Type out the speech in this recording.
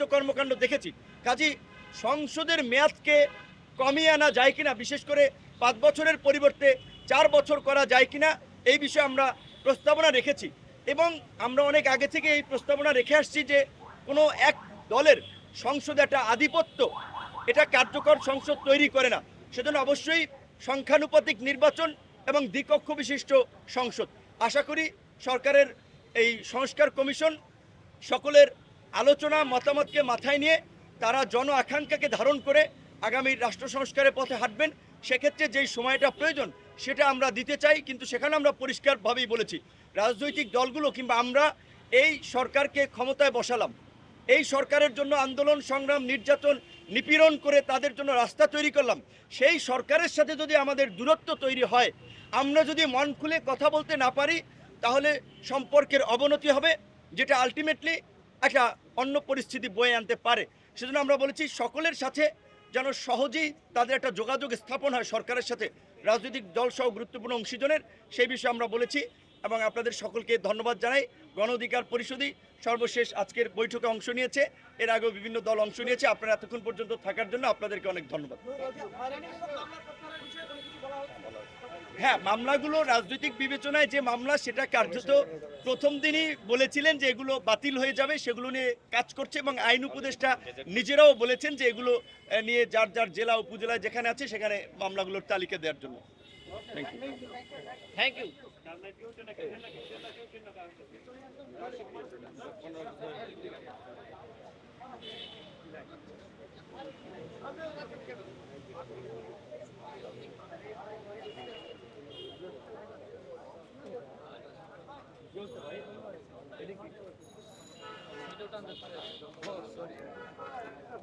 অনাকাঙ্ক্ষিত কর্মকাণ্ড দেখেছি। কাজী, সংসদের মেয়াদকে কমিয়ে আনা যায় কিনা, বিশেষ করে পাঁচ বছরের পরিবর্তে চার বছর করা যায় কিনা, এই বিষয়ে আমরা প্রস্তাবনা রেখেছি। এবং আমরা অনেক আগে থেকে এই প্রস্তাবনা রেখে আসছি যে, কোনো এক দলের সংসদে একটা আধিপত্য, এটা কার্যকর সংসদ তৈরি করে না। সেজন্য অবশ্যই সংখ্যানুপাতিক নির্বাচন এবং দ্বিকক্ষ বিশিষ্ট সংসদ। আশা করি সরকারের এই সংস্কার কমিশন সকলের আলোচনা, মতামতকে মাথায় নিয়ে তারা জন আকাঙ্ক্ষাকে ধারণ করে আগামী রাষ্ট্র সংস্কারের পথে হাঁটবেন। সেক্ষেত্রে যেই সময়টা প্রয়োজন, সেটা আমরা দিতে চাই, কিন্তু সেখানে আমরা পরিষ্কারভাবেই বলেছি। রাজনৈতিক দলগুলো কিংবা আমরা এই সরকারকে ক্ষমতায় বসালাম। এই সরকারের জন্য আন্দোলন, সংগ্রাম, নির্যাতন, নিপীড়ন করে তাদের জন্য রাস্তা তৈরি করলাম। সেই সরকারের সাথে যদি আমাদের দূরত্ব তৈরি হয়, আমরা যদি মন খুলে কথা বলতে না পারি, তাহলে সম্পর্কের অবনতি হবে, যেটা আলটিমেটলি একটা অন্য পরিস্থিতি বয়ে আনতে পারে। সেজন্য আমরা বলেছি সকলের সাথে যেন সহজেই তাদের একটা যোগাযোগ স্থাপন হয় সরকারের সাথে। রাজনৈতিক দল সহ গুরুত্বপূর্ণ অংশীজনের, সেই বিষয়ে আমরা বলেছি এবং আপনাদের সকলকে ধন্যবাদ জানাই। গণ অধিকার পরিষদই সর্বশেষ আজকের বৈঠকে অংশ নিয়েছে। এর আগেও বিভিন্ন দল অংশ নিয়েছে। আপনারা এতক্ষণ পর্যন্ত থাকার জন্য আপনাদেরকে অনেক ধন্যবাদ। হ্যাঁ মামলাগুলো রাজনৈতিক বিবেচনায় যে মামলা, সেটা কার্যত প্রথম দিনই বলেছিলেন যে এগুলো বাতিল হয়ে যাবে, সেগুলো নিয়ে কাজ করছে এবং আইন উপদেষ্টা নিজেরাও বলেছেন যে এগুলো নিয়ে যার যার জেলা উপজেলায় যেখানে আছে, সেখানে মামলাগুলোর তালিকা দেওয়ার জন্য। Thank you Thank you.